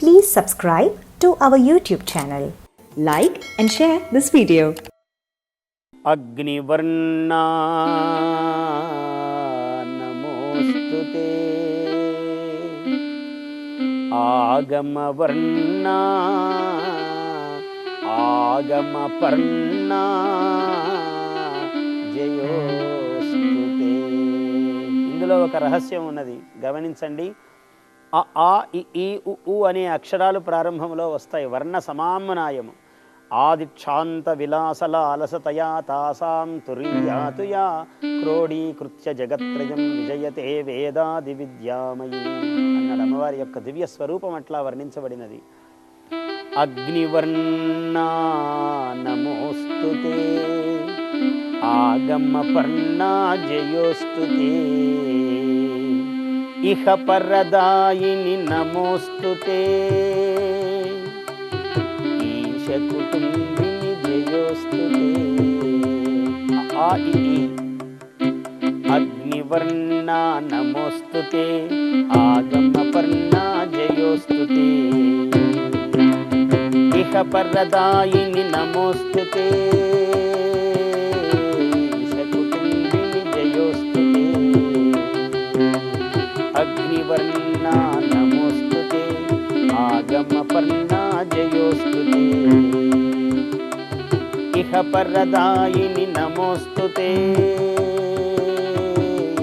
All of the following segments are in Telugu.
Please subscribe to our YouTube channel. Like and share this video. అగ్నివర్ణా నమోస్తు ఆగమవర్ణా ఆగమపర్ణా జయోస్తు ఇందులో ఒక రహస్యం ఉన్నది గమనించండి అ ఆ ఇ ఈ ఉ అనే అక్షరాలు ప్రారంభంలో వస్తాయి. వర్ణ సమామ్నాయము. ఆదిక్షాంత విలాసల అలసతయా తాసాం తురీయాతుయా క్రోడీకృత్య జగత్రయం విజయతే వేదాది విద్యామయి అన్నాడు అమ్మవారి యొక్క దివ్య స్వరూపం అట్లా వర్ణించబడినది. అగ్నివర్ణా నమోస్తుతే ఆగమపర్ణా జయోస్తుతే ఇహ పరదాయిని నమోస్తుతే. ఈశ కుటుంబిని జయోస్తుతే. ఆ ఇ ఈ. అగ్నివర్ణా నమోస్తుతే ఆగమపర్ణా జయోస్తుతే. ఇహ పరదాయిని నమోస్తుతే. ఇహ పరదాయిని నమోస్తుతే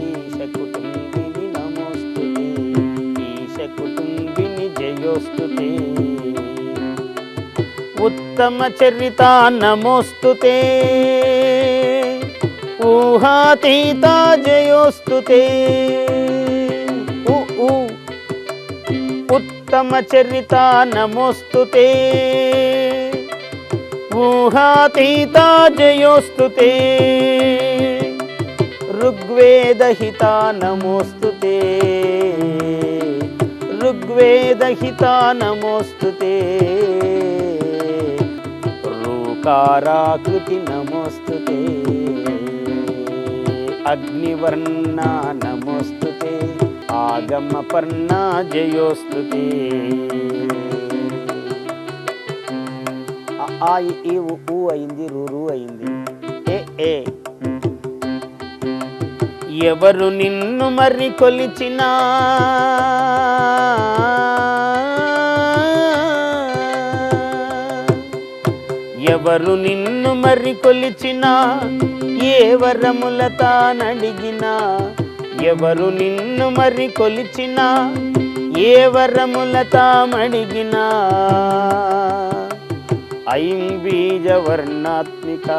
ఈశ కుటుంబిని నమోస్తుతే ఈశ జయోస్తుతే ఉత్తమ చరిత నమోస్తుతే ఊహాతీత జయోస్తుతే ఉత్తమ చరిత నమోస్తుతే ఊహాతీత జయోస్తు ఋగ్వేదహిత నమోస్తు ఋగ్వేదహిత నమోస్తు రూకారాకృతి నమోస్తు అగ్నివర్ణా నమోస్తు ఆగమపర్ణా జయోస్తు ఆ, ఇ, ఈ ఊ అయింది రు అయింది. ఏ ఏ. ఎవరు నిన్ను మరి కొలిచినా? ఎవరు నిన్ను మరి కొలిచినా? ఏ వరముల తానడిగినా? ఎవరు నిన్ను మరి కొలిచినా? ఏ వరముల తామడిగినా? ఐం బీజవర్ణాత్మిక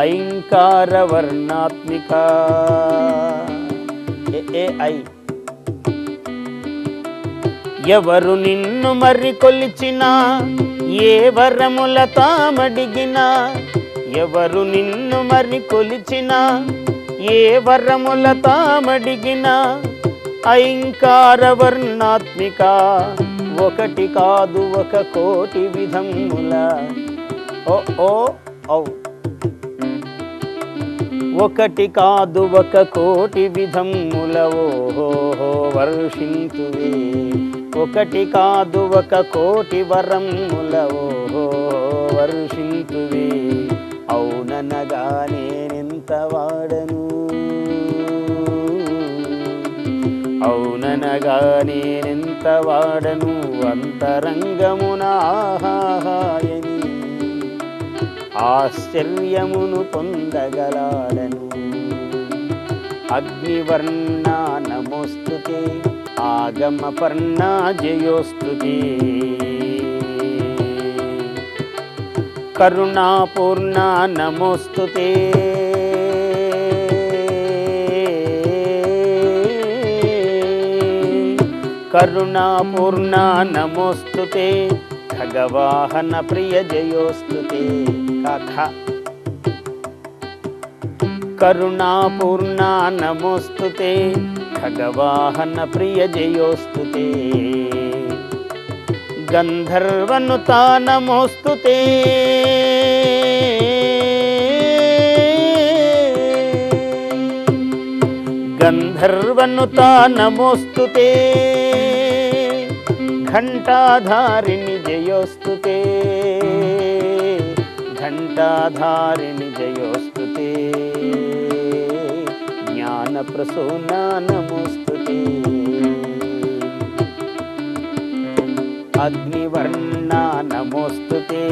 ఐంకార వర్ణాత్మిక ఏ ఏ ఐ. ఎవరు నిన్ను మరి కొలిచినా ఏ వరముల తామడిగినా ఎవరు నిన్ను మరి కొలిచినా ఏ వరముల తామడిగినా అయింకార వర్ణాత్మిక ఒకటి కాదు ఒక కోటి విధముల. ఓ ఓ ఔ. ఒకటి కాదు ఒక కోటి విధముల. ఓహో వర్షింతువే. ఒకటి కాదు ఒక కోటి వరముల. ఓహో వర్షింతువే. అవుననగా నేనెంత వాడను? అవుననగా నేనెంత వాడను? అంతరంగమునాహాయని ఆశ్చర్యమును పొందగలాడను. అగ్నివర్ణా నమోస్తుతే ఆగమపర్ణా జయోస్తుతే. కరుణాపూర్ణ నమోస్తుతే. కరుణాపూర్ణ నమోస్తు ఖగవాహన ప్రియ జయోస్తు కథ కరుణాపూర్ణా నమోస్తుతే ఖగవాహన ప్రియ జయోస్తు జయోస్తుతే గంధర్వనుతా నమోస్తుతే గంధర్వనుతా घण्टाधारिणि जयोस्तु ते। घण्टाधारिणि जयोस्तु ते। ज्ञानप्रसूना नमोस्तु ते। अग्निवर्णा नमोऽस्तु ते।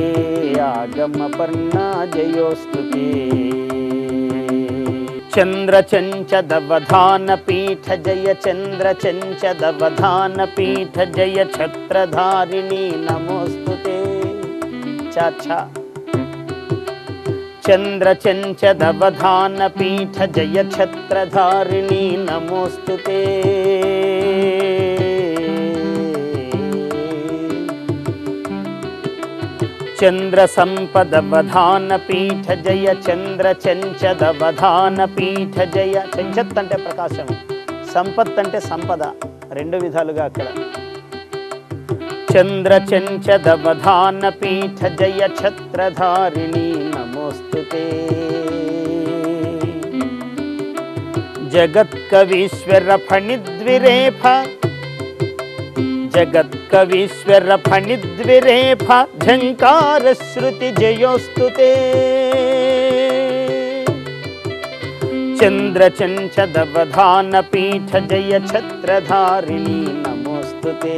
आगमपर्णा जयोस्तु ते। చంద్రచంచదవధాన పీఠ జయ ఛత్రధారిణి నమోస్తుతే చాచా చంద్రచంచదవధాన పీఠ జయ ఛత్రధారిణి నమోస్తుతే చంద్ర సంపదవధాన పీఠ జయ చంద్ర చంచదవధాన పీఠ జయ చెంచత్ అంటే ప్రకాశం సంపత్ అంటే సంపద రెండు విధాలుగా అక్కడ చంద్ర చంచదవధాన పీఠ జయ ఛత్రధారిణి నమోస్తుతే జగత్కవీశ్వర ఫణిద్విరేఫ జగత్కవీశ్వర ఫణిద్విరేఫ ఝంకార శృతి జయోస్తుతే చంద్రచంచదవధాన పీఠ జయ ఛత్రధారిణి నమోస్తుతే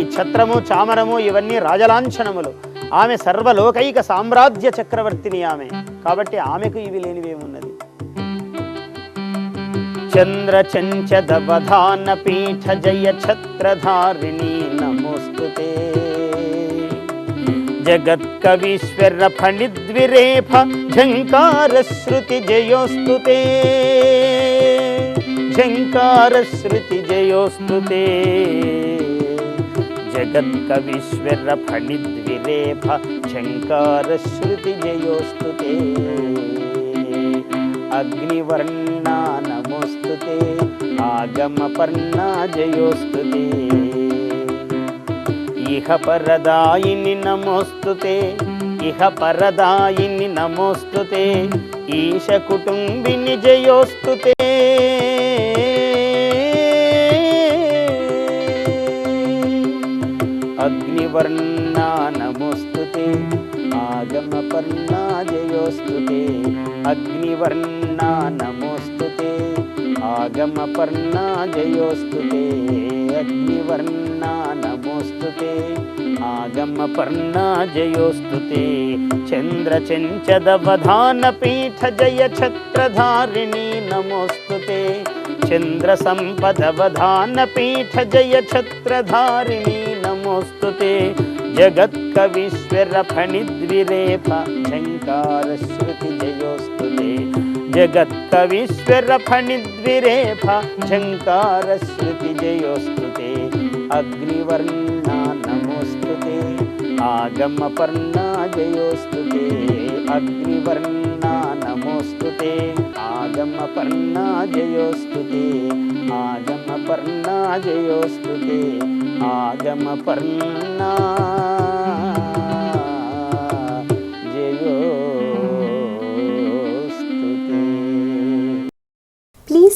ఈ ఛత్రము చామరము ఇవన్నీ రాజలాంఛనములు. ఆమె సర్వలోకైక సామ్రాజ్య చక్రవర్తిని ఆమె. కాబట్టి ఆమెకు ఇవి లేనివేమున్నది. చంద్రచంచదవధాన పీఠ జయ ఛత్రధారిణి నమోస్తుతే జగత్కవీశ్వర ఫణిద్విరేఫ ఝంకార శృతి జయోస్తుతే ఝంకార శృతి జయోస్తుతే జగత్కవీశ్వర ఫణిద్విరేఫ ఝంకార శృతి జయోస్తుతే అగ్నివర్ణా నమోస్తుతే ఆగమపర్ణా జయోస్తుతే ఇహ పరదాయిని నమోస్తుతే ఇహ పరదాయిని నమోస్తుతే ఈశ కుటుంబిని జయోస్తుతే అగ్నివర్ణా నమోస్తుతే ఆగమపర్ణా జయోస్తుతే అగ్నివర్ణా నమోస్తుతే ఆగమపర్ణా జయోస్తుతే అగ్నివర్ణా నమోస్తుతే పీఠ జయ ఛత్రధారిణి నమోస్తుతే చంద్ర సంపదవధాన పీఠ జయ ఛత్రధారిణి నమోస్తుతే జగత్కవీశ్వర ఫణిద్విరేఫ జయోస్తు శృతి జయోస్తుతే జగత్కవీశ్వర ఫణిద్విరేఫ ఝంకార శృతి జయోస్తుతే అగ్నివర్ణా నమోస్తుతే ఆగమపర్ణా జయోస్తుతే అగ్నివర్ణా నమోస్తుతే ఆగమపర్ణా జయోస్తుతే ఆగమపర్ణా జయోస్తుతే ఆగమపర్ణా జయోస్తుతే